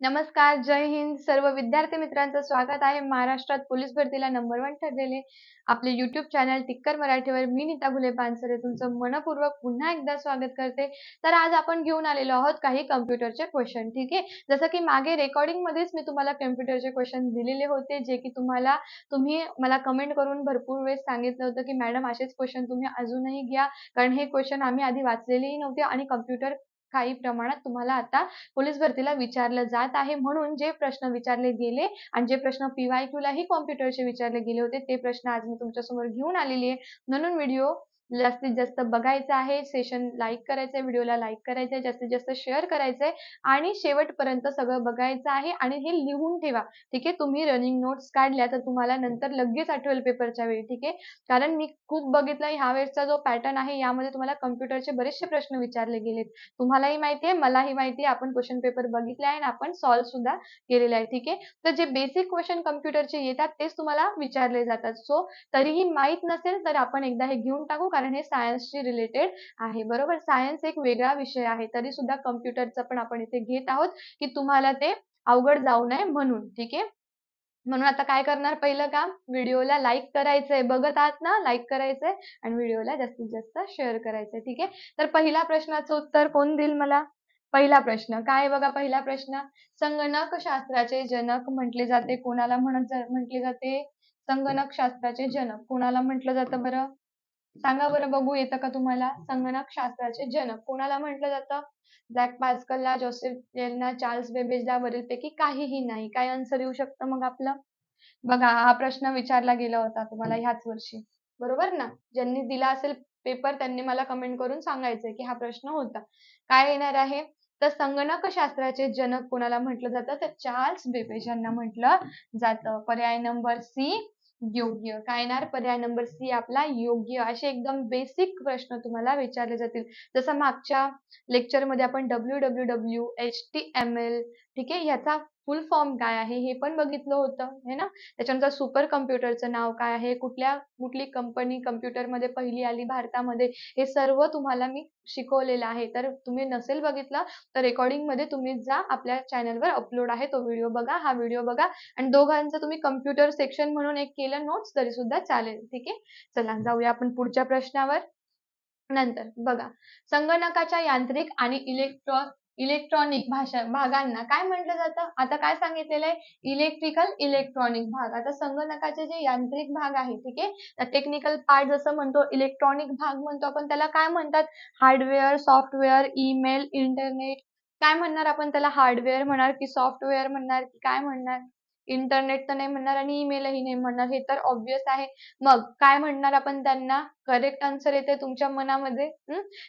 नमस्कार जय हिंद. सर्व विद्यार्थी मित्रांचं स्वागत आहे. महाराष्ट्रात पोलीस भरतीला नंबर वन ठरलेले आपले युट्यूब चॅनल टिक्कर मराठीवर मी नीता भुले पानसरे. तुमचं मनपूर्वक पुन्हा एकदा स्वागत करते. तर आज आपण घेऊन आलेलो आहोत काही कम्प्युटरचे क्वेश्चन ठीक आहे? जसं की मागे रेकॉर्डिंग मध्येच मी तुम्हाला कम्प्युटरचे क्वेश्चन दिलेले होते जे की तुम्हाला तुम्ही मला कमेंट करून भरपूर वेळेस सांगितलं होतं की मॅडम असेच क्वेश्चन तुम्ही अजूनही घ्या कारण हे क्वेश्चन आम्ही आधी वाचलेलेही नव्हते आणि कम्प्युटर काही प्रमाणात तुम्हाला आता पोलीस भरतीला विचारलं जात आहे. म्हणून जे प्रश्न विचारले गेले आणि जे प्रश्न पीवायक्यू लाही कॉम्प्युटरचे विचारले गेले होते ते प्रश्न आज मी तुमच्यासमोर घेऊन आलेली आहे. म्हणून व्हिडिओ जास्तीत जास्त बघायचं आहे सेशन लाईक करायचंय व्हिडिओला लाईक करायचंय जास्तीत जास्त शेअर करायचंय आणि शेवटपर्यंत सगळं बघायचं आहे आणि हे लिहून ठेवा. ठीक आहे? तुम्ही रनिंग नोट्स काढल्या तर तुम्हाला नंतर लगेच आठवेल पेपरच्या वेळी. ठीक आहे? कारण मी खूप बघितलं ह्या वेळेसचा जो पॅटर्न आहे यामध्ये तुम्हाला कम्प्युटरचे बरेचसे प्रश्न विचारले गेलेत. तुम्हालाही माहिती आहे मलाही माहिती आहे. आपण क्वेश्चन पेपर बघितले आहे आणि आपण सॉल्व्ह सुद्धा केलेले आहे. ठीक आहे? तर जे बेसिक क्वेश्चन कम्प्युटरचे येतात तेच तुम्हाला विचारले जातात. सो तरीही माहीत नसेल तर आपण एकदा हे घेऊन टाकू. कारण हे सायन्सशी रिलेटेड आहे. बरोबर? सायन्स एक वेगळा विषय आहे. तरी सुद्धा कम्प्युटरचं पण आपण इथे घेत आहोत की तुम्हाला ते अवघड जाऊ नये म्हणून. ठीक आहे? म्हणून आता काय करणार पहिलं काम? व्हिडिओला लाईक करायचंय. बघत आहात ना? लाईक करायचंय आणि व्हिडिओला जास्तीत जास्त शेअर करायचंय. ठीक आहे? तर पहिल्या प्रश्नाचं उत्तर कोण देईल मला? पहिला प्रश्न. काय बघा पहिला प्रश्न? संगणक शास्त्राचे जनक म्हटले जाते. कोणाला म्हणत म्हटले जाते? संगणक शास्त्राचे जनक. कोणाला म्हटलं जातं बरं? सांगा बरं बघू येतं का तुम्हाला? संगणक शास्त्राचे जनक. कोणाला म्हटलं जातं? ब्लॅक पास्कलला जोसेफ यांना चार्ल्स बेबेजला वरीलपैकी काहीही नाही. काय आन्सर येऊ शकतं मग आपलं? बघा हा प्रश्न विचारला गेला होता तुम्हाला ह्याच वर्षी. बरोबर ना? ज्यांनी दिला असेल पेपर त्यांनी मला कमेंट करून सांगायचंय की हा प्रश्न होता. काय येणार आहे? तर संगणक शास्त्राचे जनक कोणाला म्हटलं जातं? तर चार्ल्स बेबेज यांना म्हटलं जातं. पर्याय नंबर सी योग्य. काय येणार? पर्याय नंबर सी आपला योग्य. असे एकदम बेसिक प्रश्न तुम्हाला विचारले जातील. जसं मागच्या लेक्चरमध्ये आपण W W W H T M L ठीक आहे? याचा फुल फॉर्म काय आहे हे पण बघितलं होतं हे ना? त्याच्यानंतर सुपर कम्प्युटरचं नाव काय आहे? कुठल्या कुठली कंपनी कम्प्युटरमध्ये पहिली आली? भारतामध्ये हे सर्व तुम्हाला मी शिकवलेलं आहे. तर तुम्ही नसेल बघितलं तर रेकॉर्डिंगमध्ये तुम्ही जा आपल्या चॅनलवर अपलोड आहे तो व्हिडिओ बघा हा व्हिडिओ बघा. आणि दोघांचं तुम्ही कम्प्युटर सेक्शन म्हणून एक केलं नोट्स तरी सुद्धा चालेल ठीक आहे? चला जाऊया आपण पुढच्या प्रश्नावर. नंतर बघा संगणकाच्या यांत्रिक आणि इलेक्ट्रॉ इलेक्ट्रॉनिक भाषा भागांना काय म्हटलं जातं? आता काय सांगितलेलं आहे? इलेक्ट्रिकल इलेक्ट्रॉनिक भाग. आता संगणकाचे जे यांत्रिक भाग आहे ठीक आहे? टेक्निकल पार्ट जसं म्हणतो इलेक्ट्रॉनिक भाग म्हणतो आपण त्याला काय म्हणतात? हार्डवेअर सॉफ्टवेअर ईमेल इंटरनेट काय म्हणणार आपण त्याला? हार्डवेअर म्हणणार की सॉफ्टवेअर म्हणणार की काय म्हणणार? इंटरनेट तर नाही म्हणणार आणि ईमेलही नाही म्हणणार. हे तर ऑब्विस आहे. मग काय म्हणणार आपण त्यांना? करेक्ट आन्सर येते तुमच्या मनामध्ये?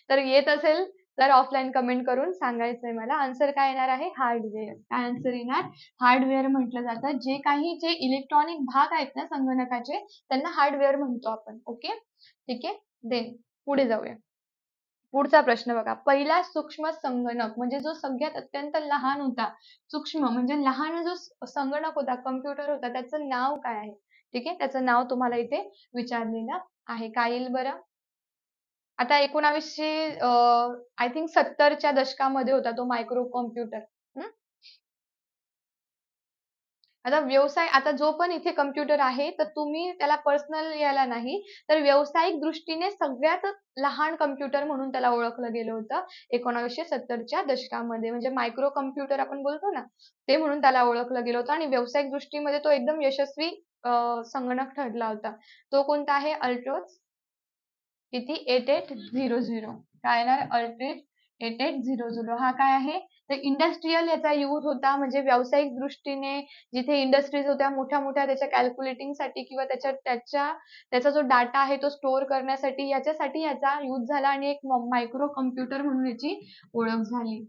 तर येत असेल तर ऑफलाईन कमेंट करून सांगायचंय मला. आन्सर काय येणार आहे? हार्डवेअर काय आन्सर येणार? हार्डवेअर म्हटलं जातं. जे काही जे इलेक्ट्रॉनिक भाग आहेत ना संगणकाचे त्यांना हार्डवेअर म्हणतो आपण. ओके ठीक आहे? देन पुढे जाऊया. पुढचा प्रश्न बघा. पहिला सूक्ष्म संगणक म्हणजे जो सगळ्यात अत्यंत लहान होता सूक्ष्म म्हणजे लहान जो संगणक होता कम्प्युटर होता त्याचं नाव काय आहे? ठीक आहे? त्याचं नाव तुम्हाला इथे विचारलेलं आहे. काय येईल बरं? आता एकोणावीसशे आय थिंक सत्तरच्या दशकामध्ये होता तो मायक्रो कॉम्प्युटर आता व्यवसाय आता जो पण इथे कम्प्युटर आहे तर तुम्ही त्याला पर्सनल याला नाही तर व्यावसायिक दृष्टीने सगळ्यात लहान कम्प्युटर म्हणून त्याला ओळखलं गेलं होतं एकोणावीसशे सत्तरच्या दशकामध्ये. म्हणजे मायक्रो कम्प्युटर आपण बोलतो ना ते म्हणून त्याला ओळखलं गेलं होतं. आणि व्यावसायिक दृष्टीमध्ये तो एकदम यशस्वी संगणक ठरला होता. तो कोणता आहे? अल्ट्रोज किती? एट एट झिरो झिरो काय येणार? अल्ट्रेट एट एट झिरो झिरो हा काय आहे? तर इंडस्ट्रीयल याचा यूज होता म्हणजे व्यावसायिक दृष्टीने जिथे इंडस्ट्रीज होत्या मोठ्या मोठ्या त्याच्या कॅल्क्युलेटिंगसाठी किंवा त्याच्या त्याच्या त्याचा जो डाटा आहे तो स्टोअर करण्यासाठी याच्यासाठी याचा यूज झाला आणि एक मायक्रो कम्प्युटर म्हणून याची ओळख झाली.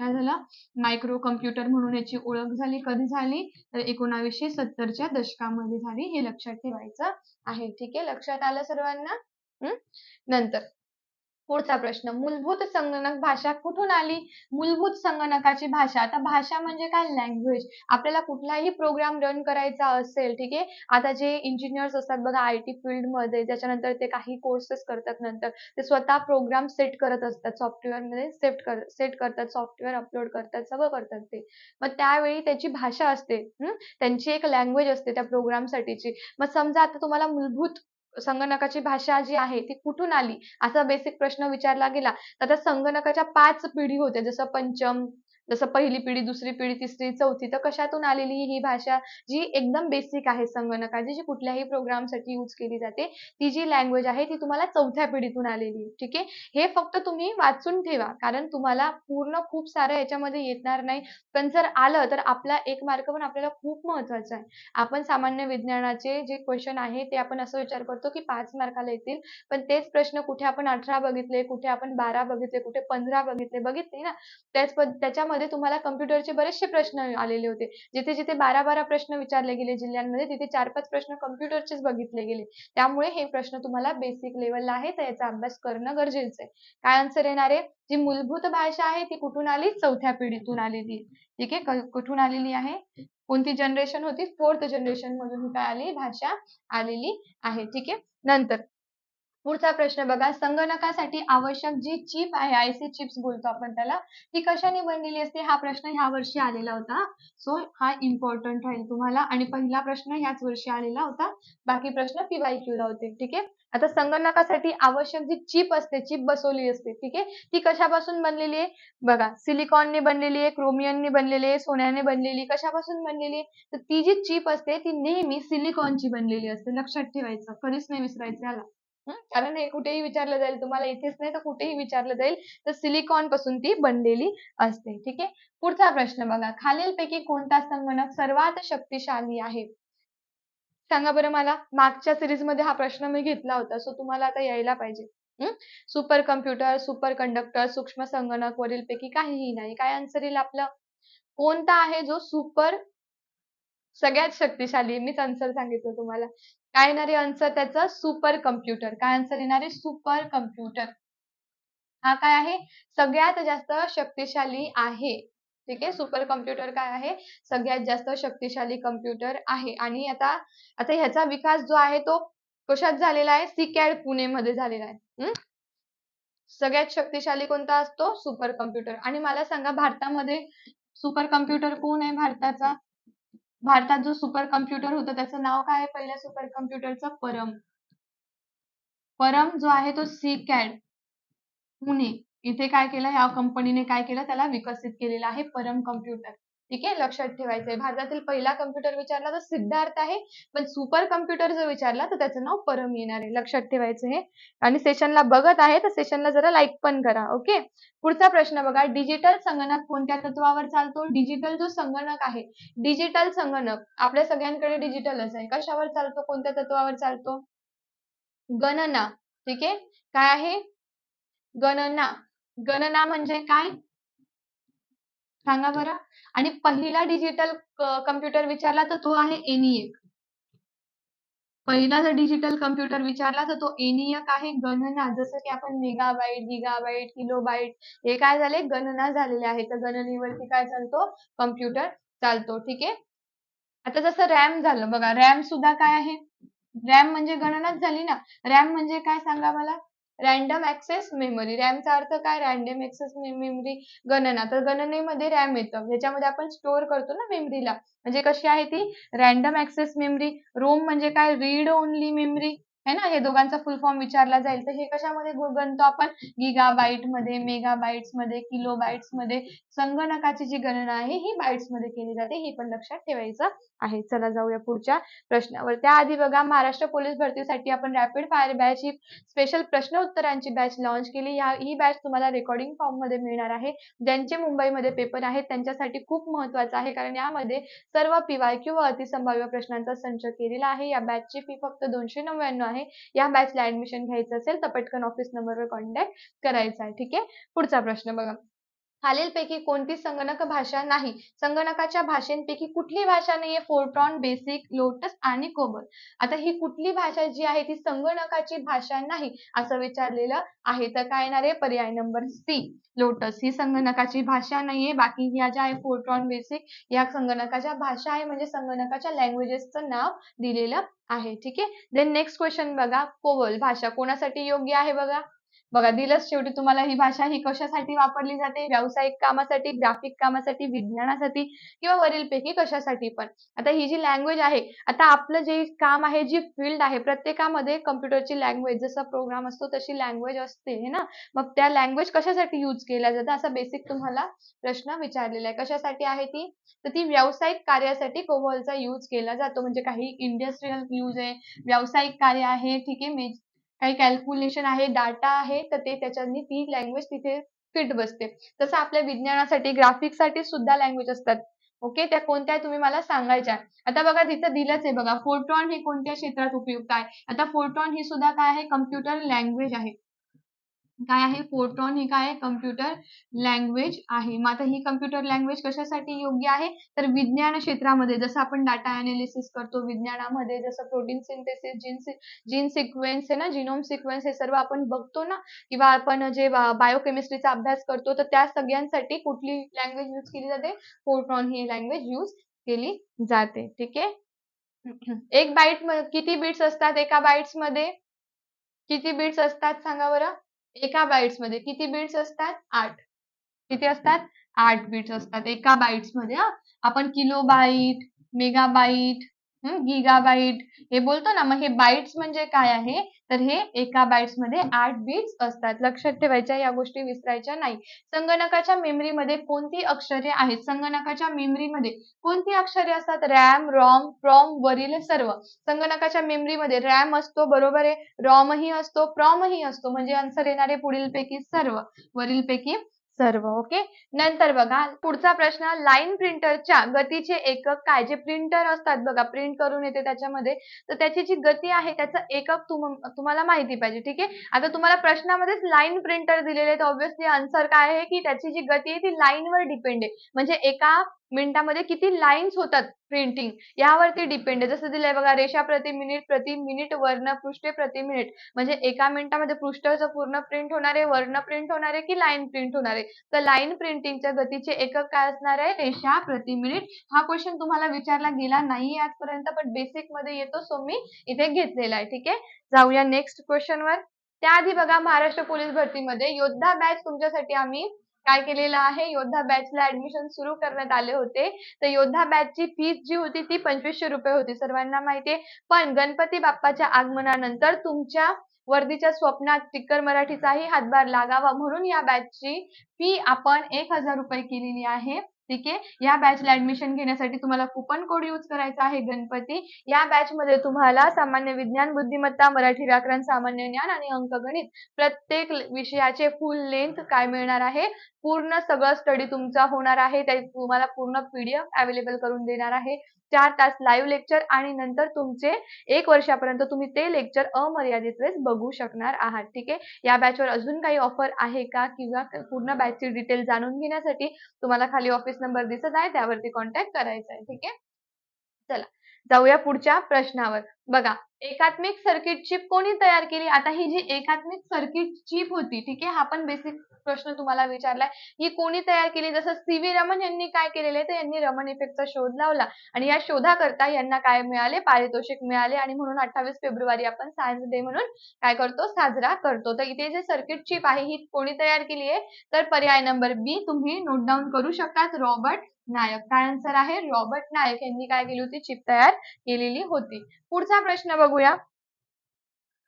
काय झालं? मायक्रो कम्प्युटर म्हणून याची ओळख झाली. कधी झाली? तर एकोणावीसशे सत्तरच्या दशकामध्ये झाली. हे लक्षात ठेवायचं आहे. ठीक आहे? लक्षात आलं सर्वांना? नंतर. पुढचा प्रश्न. मूलभूत संगणक भाषा कुठून आली? मूलभूत संगणकाची भाषा. आता भाषा म्हणजे काय? लँग्वेज आपल्याला कुठलाही प्रोग्राम रन करायचा असेल ठीक आहे? आता जे इंजिनियर्स असतात बघा आय टी फील्डमध्ये त्याच्यानंतर ते काही कोर्सेस करतात नंतर ते स्वतः प्रोग्राम सेट करत असतात सॉफ्टवेअरमध्ये सेट कर सेट करतात सॉफ्टवेअर अपलोड करतात सगळं करतात ते. मग त्यावेळी त्याची भाषा असते त्यांची एक लँग्वेज असते त्या प्रोग्राम साठीची. मग समजा आता तुम्हाला मूलभूत संगणकाची भाषा जी आहे ती कुठून आली? असा बेसिक प्रश्न विचारला गेला. तर संगणकाच्या पाच पिढी होत्या. जसं पंचम जसं पहिली पिढी दुसरी पिढी तिसरी चौथी तर कशातून आलेली ही भाषा जी एकदम बेसिक आहे संगणकाची जी कुठल्याही प्रोग्रामसाठी यूज केली जाते ती जी लँग्वेज आहे ती तुम्हाला चौथ्या पिढीतून आलेली ठीक आहे? हे फक्त तुम्ही वाचून ठेवा कारण तुम्हाला पूर्ण खूप सारं याच्यामध्ये येणार नाही. पण जर आलं तर आपला एक मार्क पण आपल्याला खूप महत्त्वाचा आहे. आपण सामान्य विज्ञानाचे जे क्वेश्चन आहे ते आपण असं विचार करतो की पाच मार्काला येतील पण तेच प्रश्न कुठे आपण अठरा बघितले कुठे आपण बारा बघितले कुठे पंधरा बघितले बघितले ना? त्याच त्याच्यामध्ये मध्ये तुम्हाला कम्प्युटरचे बरेचसे प्रश्न आलेले होते. जिथे जिथे बारा बारा प्रश्न विचारले गेले जिल्ह्यांमध्ये तिथे चार पाच प्रश्न कम्प्युटरचेच बघितले गेले. त्यामुळे हे प्रश्न तुम्हाला बेसिक लेवलला आहे तर याचा अभ्यास करणं गरजेचं आहे. काय आन्सर येणार आहे? जी मूलभूत भाषा आहे ती कुठून आली? चौथ्या पिढीतून आलेली. ठीक आहे? कुठून आलेली आहे? कोणती जनरेशन होती? फोर्थ जनरेशन मधून काय आली? भाषा आलेली आहे. ठीक आहे? नंतर पुढचा प्रश्न बघा. संगणकासाठी आवश्यक जी चिप आहे आयसी चिप्स बोलतो आपण त्याला ती कशाने बनलेली असते? हा प्रश्न ह्या वर्षी आलेला होता. सो हा इम्पॉर्टंट राहील तुम्हाला. आणि पहिला प्रश्न ह्याच वर्षी आलेला होता. बाकी प्रश्न पीवायक्यू ला होते. ठीक आहे? आता संगणकासाठी आवश्यक जी चिप असते चिप बसवली असते ठीक आहे? ती कशापासून बनलेली आहे? बघा सिलिकॉनने बनलेली आहे क्रोमियनने बनलेली आहे सोन्याने बनलेली कशापासून बनलेली आहे? तर ती जी चिप असते ती नेहमी सिलिकॉनची बनलेली असते. लक्षात ठेवायचं. कधीच नाही विसरायचं याला. कारण हे कुठेही विचारलं जाईल तुम्हाला इथेच नाही तर कुठेही विचारलं जाईल तर सिलिकॉनपासून ती बनलेली असते. ठीक आहे? पुढचा प्रश्न बघा. खालीलपैकी कोणता संगणक सर्वात शक्तिशाली आहे? सांगा बरं मला. मागच्या सिरीजमध्ये हा प्रश्न मी घेतला होता सो तुम्हाला आता यायला पाहिजे. सुपर कम्प्युटर सुपर कंडक्टर सूक्ष्म संगणक वरील पैकी काहीही नाही. काय आन्सर येईल आपलं? कोणता आहे जो सुपर सगळ्यात शक्तिशाली? मीच आन्सर सांगितलं तुम्हाला. काय येणार आहे आन्सर त्याचं? सुपर कम्प्युटर काय आन्सर येणार आहे? सुपर कम्प्युटर हा काय आहे? सगळ्यात जास्त शक्तिशाली आहे. ठीक आहे? सुपर कम्प्युटर काय आहे? सगळ्यात जास्त शक्तिशाली कम्प्युटर आहे. आणि आता आता ह्याचा विकास जो आहे तो कशात झालेला आहे? सिकॅड पुणे मध्ये झालेला आहे. सगळ्यात शक्तिशाली कोणता असतो? सुपर कम्प्युटर आणि मला सांगा भारतामध्ये सुपर कम्प्युटर कोण आहे? भारताचा? भारतात जो सुपर कम्प्युटर होता त्याचं नाव काय आहे? पहिल्या सुपर कम्प्युटरचं परम. परम जो आहे तो सी कॅड पुणे. इथे काय केलं? या कंपनीने काय केलं? त्याला विकसित केलेला आहे परम कम्प्युटर ठीक आहे? लक्षात ठेवायचंय. भारतातील पहिला कम्प्युटर विचारला तर सिद्धार्थ आहे. पण सुपर कम्प्युटर जर विचारला तर त्याचं नाव परम येणार आहे. लक्षात ठेवायचं हे. आणि सेशनला बघत आहे तर सेशनला जरा लाईक पण करा ओके पुढचा प्रश्न बघा. डिजिटल संगणक कोणत्या तत्वावर चालतो? डिजिटल जो संगणक आहे डिजिटल संगणक आपल्या सगळ्यांकडे डिजिटलच आहे. कशावर चालतो? कोणत्या तत्वावर चालतो? गणना. ठीक आहे? काय आहे? गणना. गणना म्हणजे काय? सांगा बरं. आणि पहिला डिजिटल कम्प्युटर विचारला तर तो आहे एनिएक पहिला जर डिजिटल कम्प्युटर विचारला तर तो एनियक आहे. गणना जसं की आपण मेगाबाईट गिगाबाईट किलोबाईट हे काय झाले? गणना झालेले आहे तर गणनेवरती काय चालतो? कम्प्युटर चालतो. ठीक आहे? आता जसं रॅम झालं बघा. रॅम सुद्धा काय आहे? रॅम म्हणजे गणनाच झाली ना. रॅम म्हणजे काय सांगा मला? रॅन्डम ऍक्सेस मेमरी रॅमचा अर्थ काय? रॅन्डम ऍक्सेस मेमरी गणना. तर गणनेमध्ये रॅम येतं. ज्याच्यामध्ये आपण स्टोअर करतो ना मेमरीला म्हणजे कशी आहे ती? रॅन्डम ऍक्सेस मेमरी रोम म्हणजे काय? रीड ओनली मेमरी है ना? हे दोघांचा फुल फॉर्म विचारला जाईल. तर हे कशामध्ये गणतो आपण? गिगाबाईटमध्ये मेगाबाईट्समध्ये किलोबाईट्समध्ये संगणकाची जी गणना आहे ही बाईट्समध्ये केली जाते. हे पण लक्षात ठेवायचं आहे. चला जाऊया पुढच्या प्रश्नावर. त्याआधी बघा महाराष्ट्र पोलीस भरतीसाठी आपण रॅपिड फायर बॅच ही स्पेशल प्रश्न उत्तरांची बॅच लॉन्च केली. या ही बॅच तुम्हाला रेकॉर्डिंग फॉर्ममध्ये मिळणार आहे. ज्यांचे मुंबईमध्ये पेपर आहेत त्यांच्यासाठी खूप महत्वाचं आहे. कारण यामध्ये सर्व पीवाय किंवा अतिसंभाव्य प्रश्नांचा संच केलेला आहे. या बॅचची फी फक्त दोनशे नव्याण्णव आहे. या बॅचला ऍडमिशन घ्यायचं असेल तर पटकन ऑफिस नंबरवर कॉन्टॅक्ट करायचा आहे. ठीक आहे? पुढचा प्रश्न बघा. खालीलपैकी कोणती संगणक भाषा नाही. संगणकाच्या भाषेंपैकी कुठली भाषा नाहीये. फोरट्रॉन बेसिक लोटस आणि कोबल आता ही कुठली भाषा जी आहे ती संगणकाची भाषा नाही असं विचारलेलं आहे. तर काय येणार आहे? पर्याय नंबर सी. लोटस ही संगणकाची भाषा नाहीये. बाकी या ज्या आहे फोरट्रॉन बेसिक या संगणकाच्या भाषा आहे म्हणजे संगणकाच्या लँग्वेजेसचं नाव दिलेलं आहे. ठीक आहे? देन नेक्स्ट क्वेश्चन बघा. कोवल भाषा कोणासाठी योग्य आहे बघा? बघा दिलंच शेवटी तुम्हाला ही भाषा ही कशासाठी वापरली जाते? व्यावसायिक कामासाठी ग्राफिक कामासाठी विज्ञानासाठी किंवा वरीलपैकी कशासाठी पण? आता ही जी लँग्वेज आहे आता आपलं जे काम आहे जी फील्ड आहे प्रत्येकामध्ये कम्प्युटरची लँग्वेज जसा प्रोग्राम असतो तशी लँग्वेज असते है ना? मग त्या लँग्वेज कशासाठी यूज केल्या जातं असा बेसिक तुम्हाला प्रश्न विचारलेला आहे. कशासाठी आहे ती? तर ती व्यावसायिक कार्यासाठी कोबॉलचा यूज केला जातो. म्हणजे काही इंडस्ट्रीयल यूज आहे व्यावसायिक कार्य आहे ठीक आहे काही कॅल्क्युलेशन आहे डाटा आहे तर ते त्याच्यानी ती लँग्वेज तिथे फिट बसते. तसं आपल्या विज्ञानासाठी ग्राफिक्ससाठी सुद्धा लँग्वेज असतात. ओके त्या कोणत्या तुम्ही मला सांगायच्या. आता बघा तिथं दिलंच आहे बघा फोर्ट्रॉन हे कोणत्या क्षेत्रात उपयुक्त आहे? आता फोर्ट्रॉन ही सुद्धा काय आहे? कम्प्युटर लँग्वेज आहे. काय आहे? फोर्ट्रॉन ही काय आहे? कम्प्युटर लँग्वेज आहे. मग आता ही कम्प्युटर लँग्वेज कशासाठी योग्य आहे? तर विज्ञान क्षेत्रामध्ये जसं आपण डाटा अनालिसिस करतो विज्ञानामध्ये जसं protein synthesis gene gene sequence आहे ना जिनोम सिक्वेन्स हे सर्व आपण बघतो ना? किंवा आपण जे बायोकेमिस्ट्रीचा अभ्यास करतो तर त्या सगळ्यांसाठी कुठली लँग्वेज यूज केली जाते? फोर्ट्रॉन ही लँग्वेज यूज केली जाते. ठीक आहे? एक बाईट किती बिट्स असतात एका बाईट्समध्ये? किती बिट्स असतात? सांगा बरं. एका बाईट्समध्ये किती बिट्स असतात? आठ. किती असतात? आठ बिट्स असतात. एका बाईट्समध्ये आपण kilobyte megabyte gigabyte हे बोलतो ना मग हे बाईट्स म्हणजे काय आहे? तर हे एका बाईट्समध्ये आठ बीट्स असतात. लक्षात ठेवायच्या या गोष्टी विसरायच्या नाही. संगणकाच्या मेमरीमध्ये कोणती अक्षरे आहेत? संगणकाच्या मेमरीमध्ये कोणती अक्षरे असतात? रॅम रॉम प्रॉम वरील सर्व. संगणकाच्या मेमरीमध्ये रॅम असतो बरोबर आहे. रॉमही असतो प्रॉमही असतो. म्हणजे आन्सर येणारे पुढील पैकी सर्व. वरील पैकी सर्व ओके? नंतर बघा पुढचा प्रश्न लाईन प्रिंटरच्या गतीचे एकक काय? जे प्रिंटर असतात बघा प्रिंट करून येते त्याच्यामध्ये. तर त्याची जी गती आहे त्याचं एकक तुम्हाला माहिती पाहिजे ठीक आहे? आता तुम्हाला प्रश्नामध्येच लाईन प्रिंटर दिलेले आहेत. ऑब्व्हियसली आन्सर काय आहे? की त्याची जी गती आहे ती लाईनवर डिपेंड आहे. म्हणजे एका मिनिटामध्ये किती लाईन्स होतात प्रिंटिंग यावरती डिपेंड आहे. जसं दिलंय बघा रेषा प्रति मिनिट प्रति मिनिट वर्ण पृष्ठे प्रति मिनिट म्हणजे एका मिनिटामध्ये पृष्ठचं पूर्ण प्रिंट होणार आहे वर्ण प्रिंट होणार आहे की लाईन प्रिंट होणार आहे? तर लाईन प्रिंटिंगच्या गतीचे एकक काय असणार आहे? रेषा प्रति मिनिट हा क्वेश्चन तुम्हाला विचारला गेला नाही आजपर्यंत पण बेसिकमध्ये येतो सो मी इथे घेतलेला आहे. ठीक आहे? जाऊया नेक्स्ट क्वेश्चन वर. त्याआधी बघा महाराष्ट्र पोलीस भरतीमध्ये योद्धा बॅच तुमच्यासाठी आम्ही काय केलेलं आहे? योद्धा बॅचला ऍडमिशन सुरू करण्यात आले होते. तर योद्धा बॅचची फीस जी होती ती पंचवीसशे रुपये होती. सर्वांना माहितीये पण गणपती बाप्पाच्या आगमनानंतर तुमच्या वर्दीच्या स्वप्नात टिक्कर मराठीचाही हातभार लागावा म्हणून या बॅचची फी आपण एक हजार रुपये केलेली आहे. ठीक आहे? या बॅचला ऍडमिशन घेण्यासाठी तुम्हाला कुपन कोड यूज करायचा आहे गणपती. या बॅच मध्ये तुम्हाला सामान्य विज्ञान बुद्धिमत्ता मराठी व्याकरण सामान्य ज्ञान आणि अंकगणित प्रत्येक विषयाचे फुल लेंथ काय मिळणार आहे? पूर्ण सगळं स्टडी तुमचा होणार आहे. तुम्हाला पूर्ण पीडीएफ अवेलेबल करून देणार आहे. चार तास लाईव्ह लेक्चर आणि नंतर तुमचे एक वर्षापर्यंत तुम्ही ते लेक्चर अमर्यादित वेळेस बघू शकणार आहात. ठीक आहे? या बॅचवर अजून काही ऑफर आहे का? किंवा पूर्ण बॅचची डिटेल जाणून घेण्यासाठी तुम्हाला खाली ऑफिस नंबर दिसत आहे त्यावरती कॉन्टॅक्ट करायचा आहे. ठीक आहे? चला. जाऊया पुढच्या प्रश्नावर. बघा एकात्मिक सर्किट चिप कोणी तयार केली? आता ही जी एकात्मिक सर्किट चिप होती ठीक आहे? हा पण बेसिक प्रश्न तुम्हाला विचारलाय. ही कोणी तयार केली? जसं सी व्ही रमन यांनी काय केलेले तर यांनी रमन इफेक्टचा शोध लावला. आणि या शोधाकरता यांना काय मिळाले? पारितोषिक मिळाले. आणि म्हणून अठ्ठावीस फेब्रुवारी आपण सायन्स डे म्हणून काय करतो? साजरा करतो. तर इथे जे सर्किट चिप आहे ही कोणी तयार केली आहे? तर पर्याय नंबर बी तुम्ही नोट डाऊन करू शकतात. रॉबर्ट नायक. काय आन्सर आहे रॉबर्ट नायक यांनी काय केली होती? चिप तयार केलेली होती. पुढचा प्रश्न बघूया.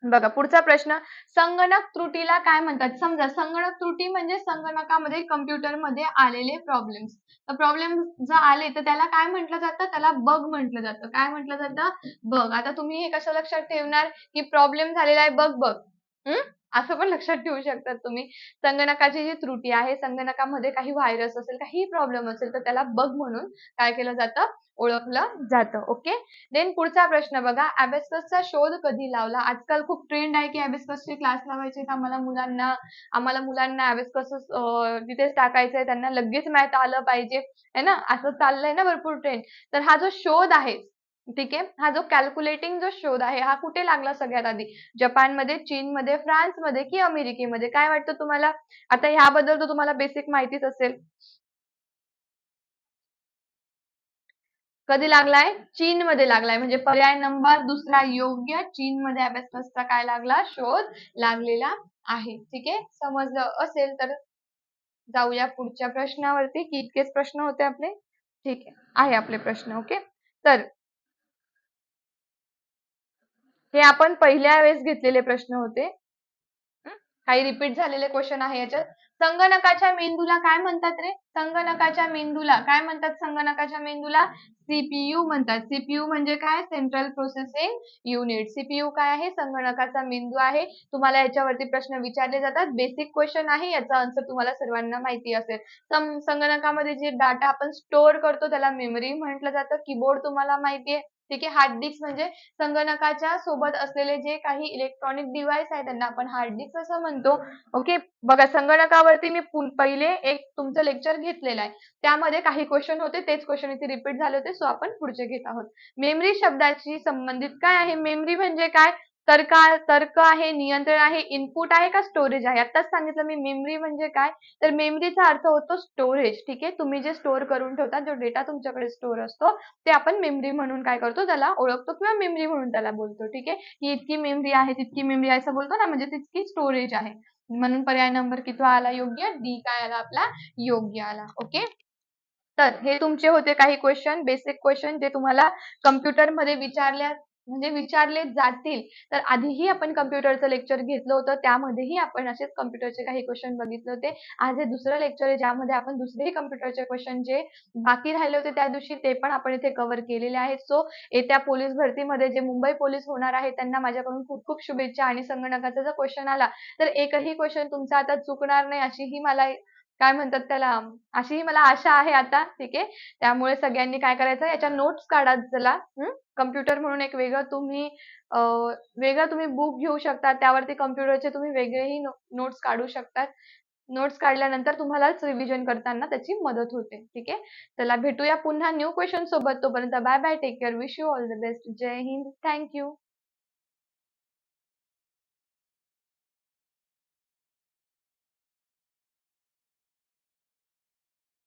बघा पुढचा प्रश्न. संगणक त्रुटीला काय म्हणतात? समजा संगणक त्रुटी म्हणजे संगणकामध्ये कम्प्युटरमध्ये आलेले प्रॉब्लेम्स तर प्रॉब्लेम जर आले तर त्याला काय म्हटलं जातं? त्याला बग म्हटलं जातं. काय म्हटलं जातं? बग आता तुम्ही हे कसं लक्षात ठेवणार? की प्रॉब्लेम झालेला आहे बग बग हम्म असं पण लक्षात ठेवू शकतात तुम्ही. संगणकाची जी त्रुटी आहे, संगणकामध्ये काही व्हायरस असेल, काहीही प्रॉब्लेम असेल, तर त्याला बग म्हणून काय केलं जातं? ओळखलं जातं. ओके. देन पुढचा प्रश्न बघा. अबॅकसचा शोध कधी लावला? आजकाल खूप ट्रेंड आहे की अबॅकसचे क्लास लावायचे आम्हाला मुलांना. आम्हाला मुलांना अॅबेस्कस तिथेच टाकायचंय. त्यांना लगेच मॅथ आलं पाहिजे. आहे ना? असं चाललंय ना भरपूर ट्रेंड. तर हा जो शोध आहे, ठीक आहे. हा जो कॅल्क्युलेटिंग जो शोध आहे, हा कुठे लागला सगळ्यात आधी? जपानमध्ये, चीनमध्ये, फ्रान्समध्ये की अमेरिकेमध्ये? काय वाटतं तुम्हाला? आता ह्याबद्दल तर तुम्हाला बेसिक माहितीच असेल. कधी लागलाय? चीनमध्ये लागलाय. म्हणजे पर्याय नंबर दुसरा योग्य. चीनमध्ये अबॅकसचा काय लागला? शोध लागलेला आहे. ठीक आहे. समजलं असेल तर जाऊया पुढच्या प्रश्नावरती की इतकेच प्रश्न होते आपले? ठीक आहे. आहे आपले प्रश्न. ओके. तर हे आपण पहिल्या वेळेस घेतलेले प्रश्न होते. काही रिपीट झालेले क्वेश्चन आहे याच्यात. संगणकाच्या मेंदूला काय म्हणतात रे? संगणकाच्या मेंदूला काय म्हणतात? संगणकाच्या मेंदूला सीपीयू म्हणतात. सीपीयू म्हणजे काय? Central processing unit. सीपीयू काय आहे? संगणकाचा मेंदू आहे. तुम्हाला याच्यावरती प्रश्न विचारले जातात. बेसिक क्वेश्चन आहे. याचा आन्सर तुम्हाला सर्वांना माहिती असेल. संगणकामध्ये जे डाटा आपण स्टोअर करतो त्याला मेमरी म्हटलं जातं. कीबोर्ड तुम्हाला माहिती आहे. ठीक आहे. हार्ड डिस्क म्हणजे संगणकाच्या सोबत असलेले जे काही इलेक्ट्रॉनिक डिव्हाइस आहे त्यांना आपण हार्ड डिस्क असं म्हणतो. ओके. बघा संगणकावरती मी पहिले एक तुमचं लेक्चर घेतलेलं आहे. त्यामध्ये काही क्वेश्चन होते. तेच क्वेश्चन इथे रिपीट झाले होते. सो आपण पुढचे घेत आहोत. मेमरी शब्दाशी संबंधित काय आहे? मेमरी म्हणजे काय? तर्क तर्क आहे, नियंत्रण आहे, इनपुट आहे का स्टोरेज आहे? आत्ताच सांगितलं मी मेमरी म्हणजे काय? तर मेमरीचा अर्थ होतो स्टोरेज. ठीक आहे. तुम्ही जे स्टोअर करून ठेवता, जो डेटा तुमच्याकडे स्टोअर असतो, ते आपण मेमरी म्हणून काय करतो? त्याला ओळखतो किंवा मेमरी म्हणून त्याला बोलतो. ठीक आहे. ही इतकी मेमरी आहे, तितकी मेमरी आहे असं बोलतो ना, म्हणजे तितकी स्टोरेज आहे. म्हणून पर्याय नंबर किती आला योग्य? डी काय आला आपला? योग्य आला. ओके. तर हे तुमचे होते काही क्वेश्चन, बेसिक क्वेश्चन जे तुम्हाला कम्प्युटरमध्ये विचारल्या म्हणजे विचारले जातील. तर आधीही आपण कम्प्युटरचं लेक्चर घेतलं होतं. त्यामध्येही आपण असेच कम्प्युटरचे काही क्वेश्चन बघितले होते. आज हे दुसरं लेक्चर आहे ज्यामध्ये आपण दुसरेही कम्प्युटरचे क्वेश्चन जे बाकी राहिले होते त्या दिवशी ते पण आपण इथे कव्हर केलेले आहेत. सो येत्या पोलीस भरतीमध्ये जे मुंबई पोलीस होणार आहे त्यांना माझ्याकडून खूप खूप शुभेच्छा आणि संगणकाचा जर क्वेश्चन आला तर एकही क्वेश्चन तुमचा आता चुकणार नाही अशीही मला काय म्हणतात त्याला अशीही मला आशा आहे आता. ठीक आहे. त्यामुळे सगळ्यांनी काय करायचं याच्या नोट्स काढा चला. कम्प्युटर म्हणून एक वेगळं तुम्ही वेगळं तुम्ही बुक घेऊ शकता. त्यावरती कम्प्युटरचे तुम्ही वेगळेही नोट्स काढू शकतात. नोट्स काढल्यानंतर तुम्हालाच रिव्हिजन करताना त्याची मदत होते. ठीक आहे. चला भेटूया पुन्हा न्यू क्वेश्चन सोबत. तोपर्यंत bye bye. Take care. Wish you all the best. Jai Hind. Thank you.